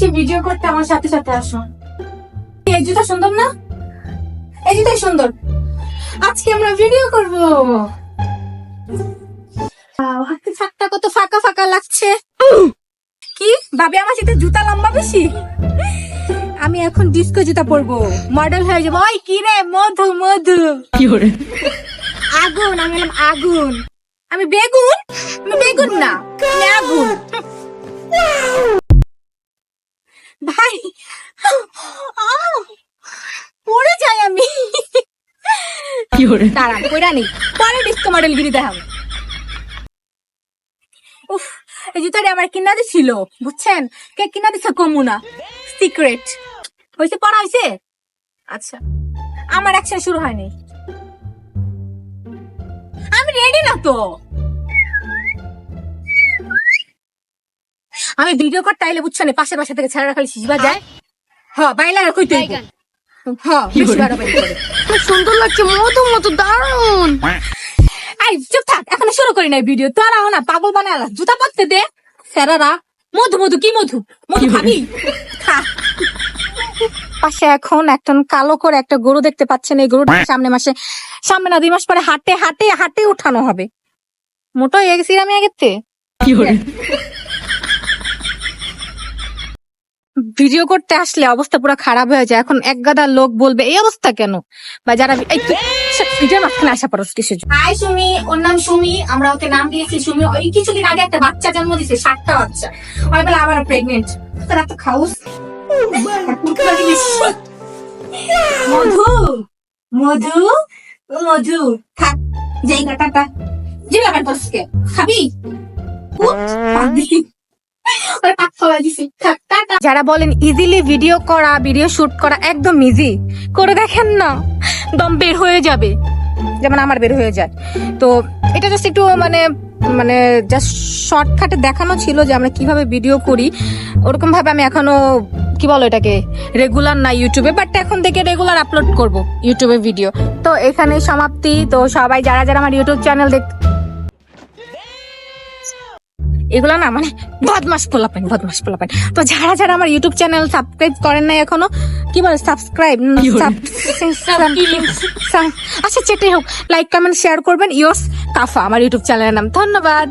যাচ্ছি ভিডিও করতে আমার সাথে সাথে আসো। এই জুতা সুন্দর না? এই জুতাই সুন্দর। আজকে আমরা ভিডিও করব। ছাদটা কত ফাঁকা ফাঁকা লাগছে। কি? ভাবি আমার সাথে জুতা লম্বা বেশি? আমি এখন ডিস্কো জুতা পরবো। মডেল হয়ে যাব। ওই কি রে? মধু মধু। আগুন আমি আগুন। আমি বেগুন? আমি বেগুন না আমি আগুন। ভাই পড়ে যাই আমি। দাঁড়ান কইরা নেই পরে ডিস্কো মডেল গিরি দেখাম উফ এই জুতাটা আমার কিনা দিছিল বুঝছেন? কে কিনা দিছে কমুনা সিক্রেট হয়েছে পড়া হয়েছে আচ্ছা আমার অ্যাকশন শুরু হয়নি। আমি রেডি না তো। আমি ভিডিও করতে আইলে বুঝছ না পাশের বাসা থেকে ছেড়ে খালি শিশবা যায়। হ্যাঁ বাইলা কই তুই হ্যাঁ বেশি বাড়াবাড়ি করে। সুন্দর লাগছে মধু মতো দারুণ আই চুপ থাক এখন শুরু করি নাই ভিডিও। তোরাও না পাগল বানালা জুতা পরতে দে স্যারারা মধু মধু কি মধু? মধু খাবি? খা। পাশে এখন একটা কালো করে একটা গরু দেখতে পাচ্ছেন। এই গরুটা সামনে মাসে সামনে না দুই মাস পরে হাটে হাটে হাটে উঠানো হবে। মোটো হয়ে গেছি আমি আগেতে ভিডিও করতে আসলে অবস্থা পুরো খারাপ হয়ে যায়। এখন এক গাদা লোক বলবে, এই অবস্থা কেন? বা যারা ভিডিওর মাঝখানে আসা পারো কিছু হাই সুমি, ওর নাম সুমি, আমরা ওকে নাম দিয়েছি সুমি। ওই কিছুদিন আগে একটা বাচ্চা জন্ম দিয়েছে, সাতটা বাচ্চা। ওই বেলা আবার প্রেগনেন্ট তোরা তো খাউস মধু মধু মধু, থাক, যাই গা টাটা জিলা কাট বসকে খাবি যারা বলেন ইজিলি ভিডিও করা ভিডিও শুট করা একদম ইজি করে দেখেন না, দম বের হয়ে যাবে। যেমন আমার বের হয়ে যায়। তো এটা জাস্ট একটু মানে মানে জাস্ট শর্টকাটে দেখানো ছিল যে আমরা কীভাবে ভিডিও করি। ওরকম ভাবে আমি এখনও, কি বলো এটাকে রেগুলার না ইউটিউবে বাট এখন থেকে রেগুলার আপলোড করব ইউটিউবে ভিডিও তো এখানে সমাপ্তি। তো সবাই, যারা যারা আমার ইউটিউব চ্যানেল দেখ এগুলো না মানে বদমাস পোলাপেন বদমাস পোলাপেন তো যারা যারা আমার ইউটিউব চ্যানেল সাবস্ক্রাইব করেন না এখনও কি বলে সাবস্ক্রাইব আচ্ছা যেটাই হোক লাইক কমেন্ট শেয়ার করবেন। ইয়স কাফা আমার ইউটিউব চ্যানেলের নাম। ধন্যবাদ।